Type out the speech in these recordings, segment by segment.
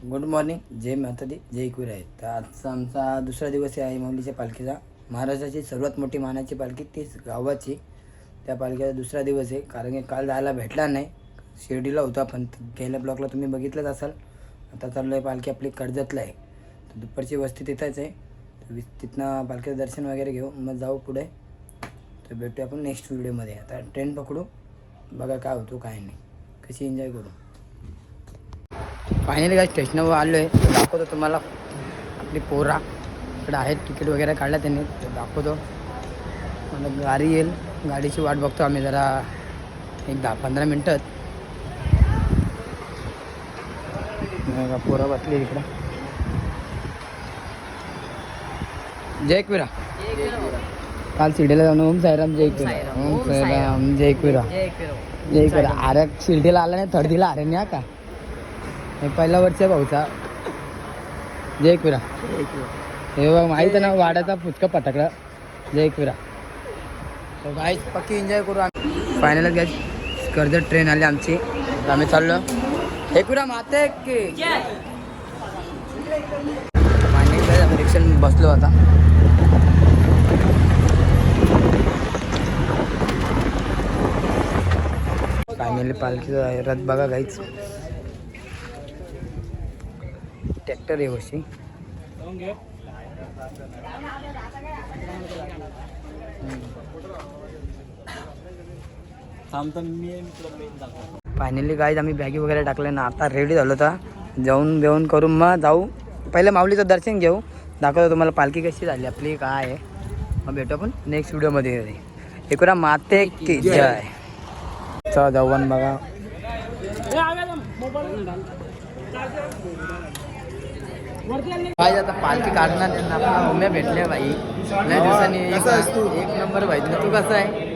Good morning जय माता दी जय कुर आहे तर आजचा आमचा दुसरा दिवस आहे माऊलीच्या पालखीचा. महाराष्ट्राची सर्वात मोठी मानाची पालखी तीच गावाची. त्या पालखीचा दुसरा दिवस आहे कारण की काल जायला भेटला नाही. शिर्डीला होता पण गेल्या ब्लॉकला तुम्ही बघितलंच असाल. आता चाललं आहे पालखी आपली कर्जतला आहे. तर दुपारची वस्ती तिथंच आहे. तर तिथनं पालखीचं दर्शन वगैरे घेऊ. मग जाऊ पुढे. तर भेटूया आपण नेक्स्ट व्हिडिओमध्ये आता ट्रेन पकडू. बघा काय होतो काय नाही. कशी एन्जॉय करू? फायनली काय स्टेशनवर आलो आहे दाखवतो तुम्हाला. आपली पोरा इकडे आहेत तिकीट वगैरे काढलं त्यांनी. तर दाखवतो. मला गाडी येईल. गाडीची वाट बघतो आम्ही जरा एक दहा पंधरा मिनटात पोरा बसली इकडं. जय एकविरा. काल शिर्डीला जाऊन ओम साईराम जय एकविरा. ओम साईराम. जय एकविरा. जय एकविरा. अरे शिर्डीला आला नाही थर्डीला अरे नाही का? हे पहिला वर्ष आहे भाऊचा. जय एकविरा. हे बघ माहीत आहे ना वाड्याचा फुचका पटकला जय एकविरा. तर पक्की एन्जॉय करू आम्ही. फायनल गॅस कर्जत ट्रेन आली आमची. आम्ही चाललो. एकविरा माते की. फायनल आम्ही बसलो आता. फायनली पालखीचा रथ बघा गाईच ट्रॅक्टर आहे वर्षी फायनली गाईज आम्ही बॅगी वगैरे टाकले ना. आता रेडी झालो होता जाऊन जेवण करून मग जाऊ. पहिले माऊलीचं दर्शन घेऊ. दाखवतो तुम्हाला पालखी कशी झाली आपली काय आहे. मग भेटू आपण नेक्स्ट व्हिडिओमध्ये एकूणा माते की जय. चला जाऊन बघा. काय आता पालखी काढणार त्यांना आपला उम्या भेटल्या बाई. लय दिवसांनी एक एक नंबर भाई. तू कसं आहे?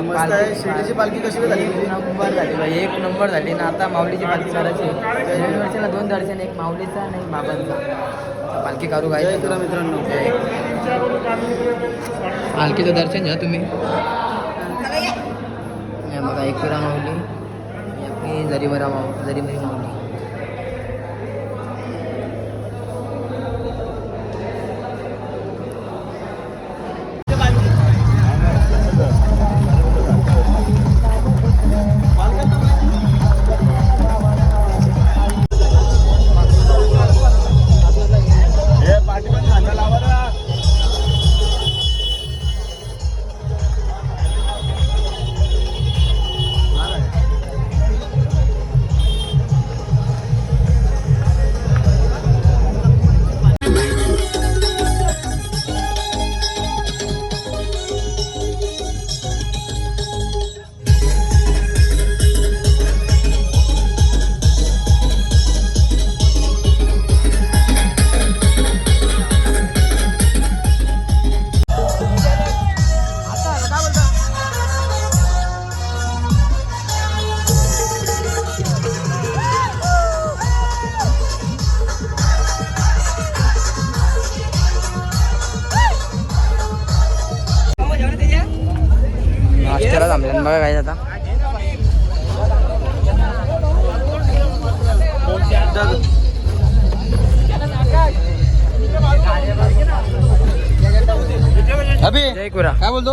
मस्त आहे. पालखी- शिर्डीची पालखी कशी झाली? एक नंबर झाली बाई एक नंबर झाली. ना आता माऊलीची पालखी काढायची. दोन वर्षाला दोन दर्शन एक माऊलीचा आणि एक बाबांचा. पालखी काढू काय जय करा मित्रांनो. पालखीचं दर्शन घ्या तुम्ही. हे बघा एकविरा माऊली. आपली जरीवरा माऊ जरीमरी माऊली. जय कुरा. काय बोलतो?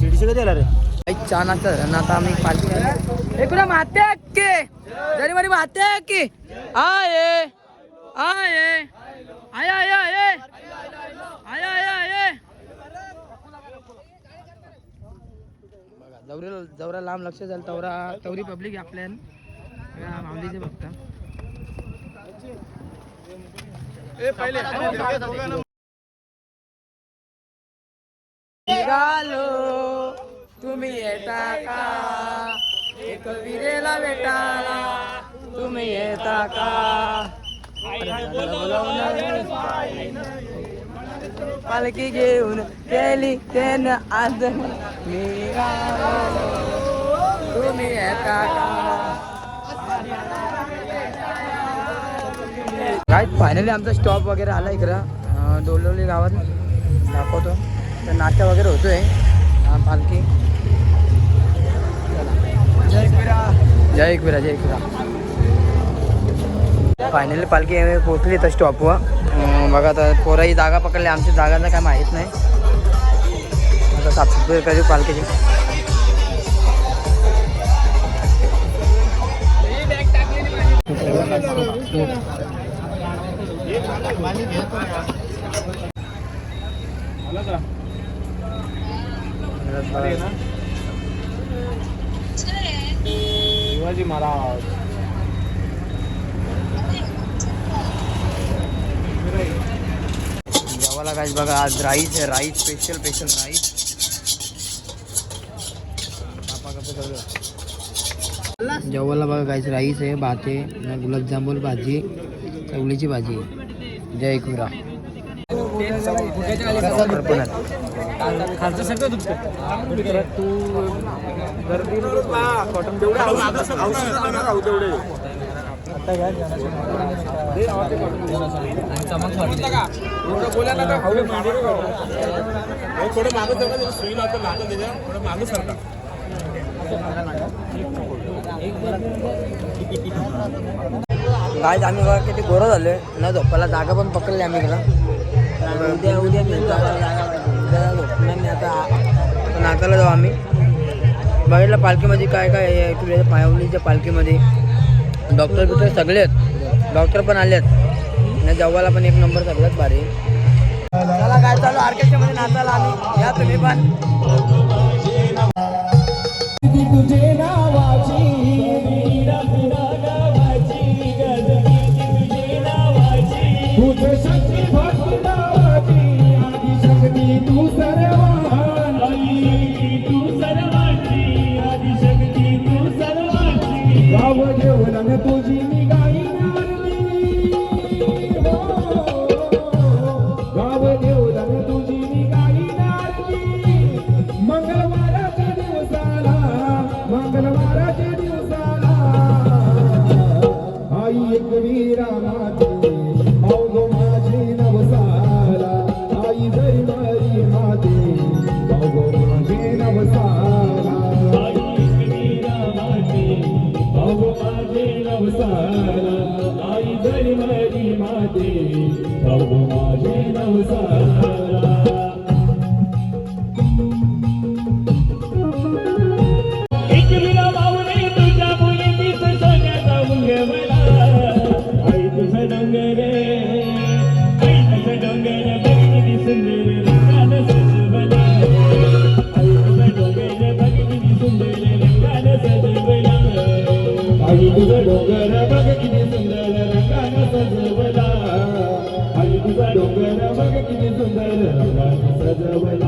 शिर्डीचे कधी आला रे चहा नाश्ता ना आता आम्ही पालखी एकूणा माते के जरी मरी माते की आये. आये. आया आया आये. आया आया आये. जवरा लांब लक्ष झालं तवरा तवरी पब्लिक आपल्या माऊलीचे बघता. निघालो. तुम्ही येता का? एक विरेला भेटाला तुम्ही येता का? पालखी घेऊन केली त्यानं आज मी तुम्ही येता का? काय फायनली आमचा स्टॉप वगैरे आला इकडं. डोलवली गावात. दाखवतो. तर नाश्ता वगैरे होतोय. हा, पालखी. जय एकविरा. जय एकविरा फायनली पालखी पोहोचली तर स्टॉपवर बघा आता पोराही जागा पकडली आमची जागांना काय माहीत नाही. आता साफसफाई करू पालखीची. शिवाजी महाराज. जेवायला काय बघा आज राईस आहे राईस स्पेशल स्पेशल राईस जेवायला बघा काहीच राईस आहे भात आहे गुलाबजामुन भाजी चवळीची भाजी. जय खुरा खालचं सगळं दुखतं तू गर्दी कॉटन तेवढे औषध तेवढे थोडं सुई लागत त्याच्या थोडं गाय आम्ही बघा किती गोरं झालोय न झोपायला जागा पण पकडली आम्ही गेला उद्या उद्या मी नाही आता आता नाकाला जाऊ आम्ही. बघितलं पालखीमध्ये काय काय आहे तुझ्या पायवलीच्या पालखीमध्ये. डॉक्टर बिक्टर सगळे आहेत. डॉक्टर पण आले आहेत आणि जव्हाला पण एक नंबर सगळ्यात भारी. चला काय चालू ऑर्केस्ट्रामध्ये नाचायला आम्ही. या तुम्ही पण. Dia 娘不济命 आई जरी माझी माते. अवघ माझे नवसाला. डोंगर बघ किती सुंदर रंगानं सजवला आई तुझा डोंगर बघ किती सुंदर रंगानं सजवला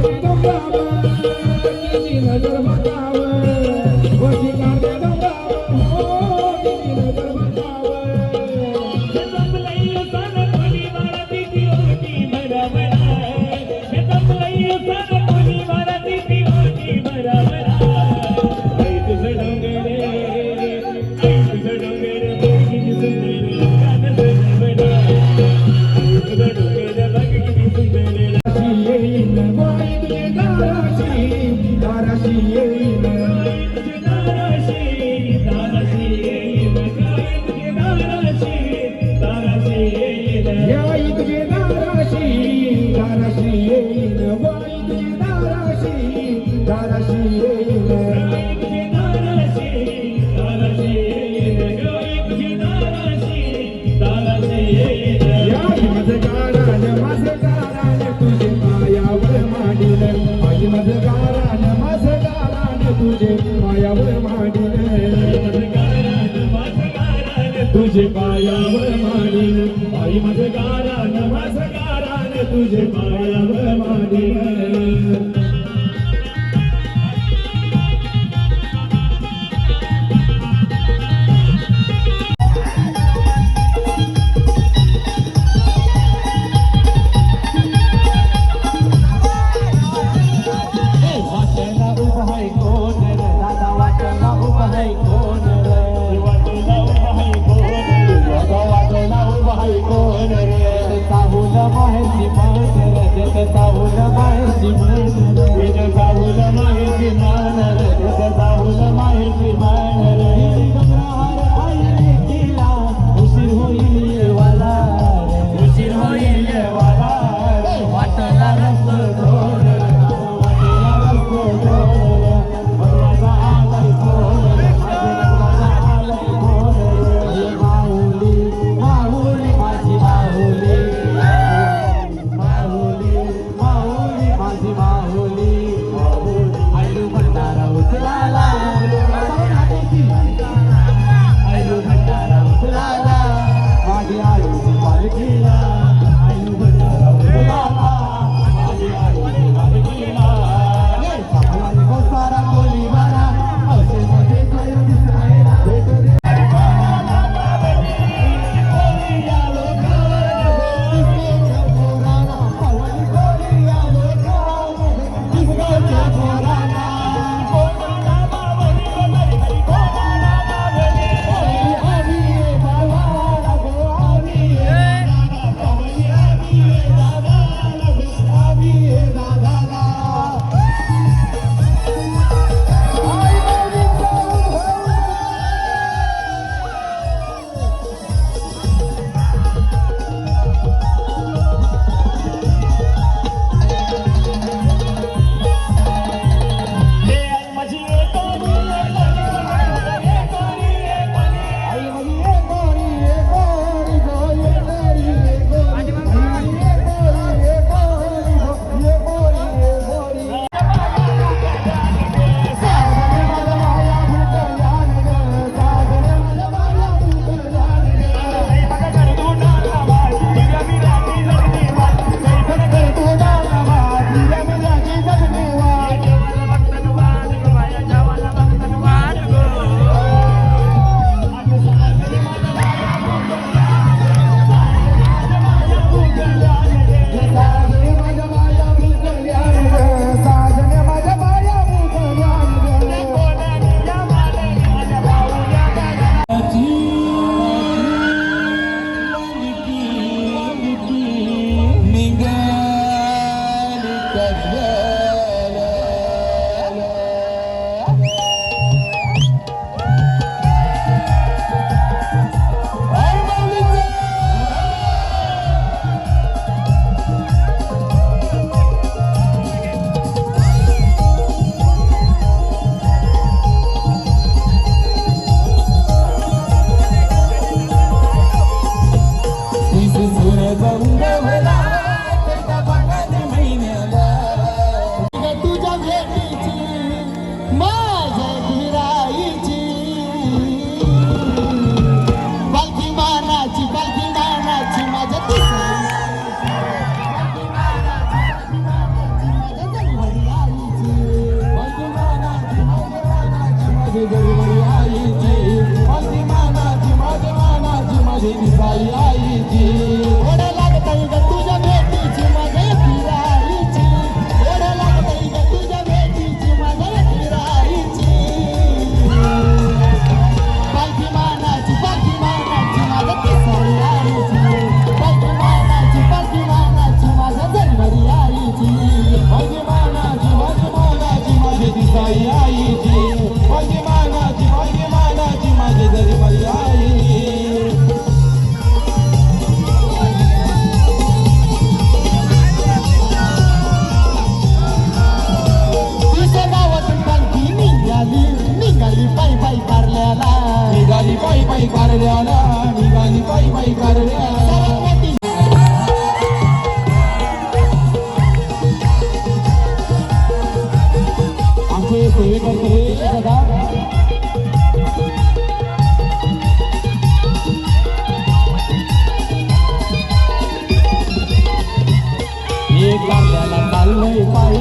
माझी आयुची पालखीला आयु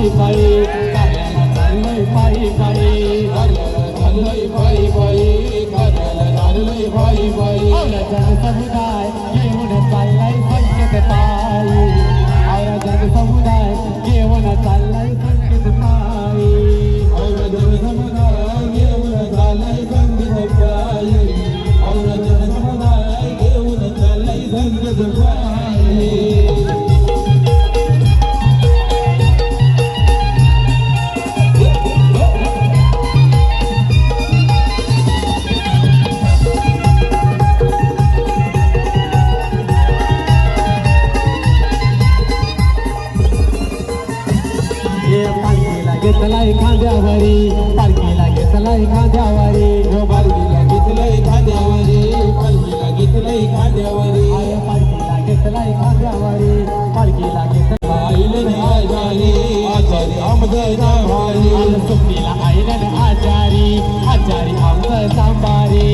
पायी पायी कार्याला चाललंय पायी पायी कार्याला चाललंय पायी पायी कार्याला चाललंय पायी पायी घेऊन चाललाय संकेत पायी घेऊन चाललाय संकेत पायी घेऊन चाललाय संकेत पायी घेऊन चाललाय संकेत पायी आमदार भारी सुट्टीला आईलन आजारी आजारी आमदार सांबारी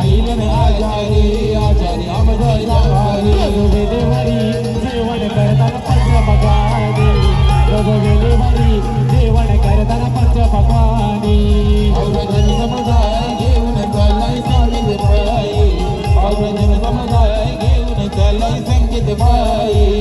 आईलन आजारी आजारी आमदार भारी वेळेवरी जेवण करताना पंच बघारी वेळेवरी जेवण करताना पंच भगवानी औरजन समुदाय घेऊन संगीत बाई औरजन समुदाय घेऊन संगीत बाई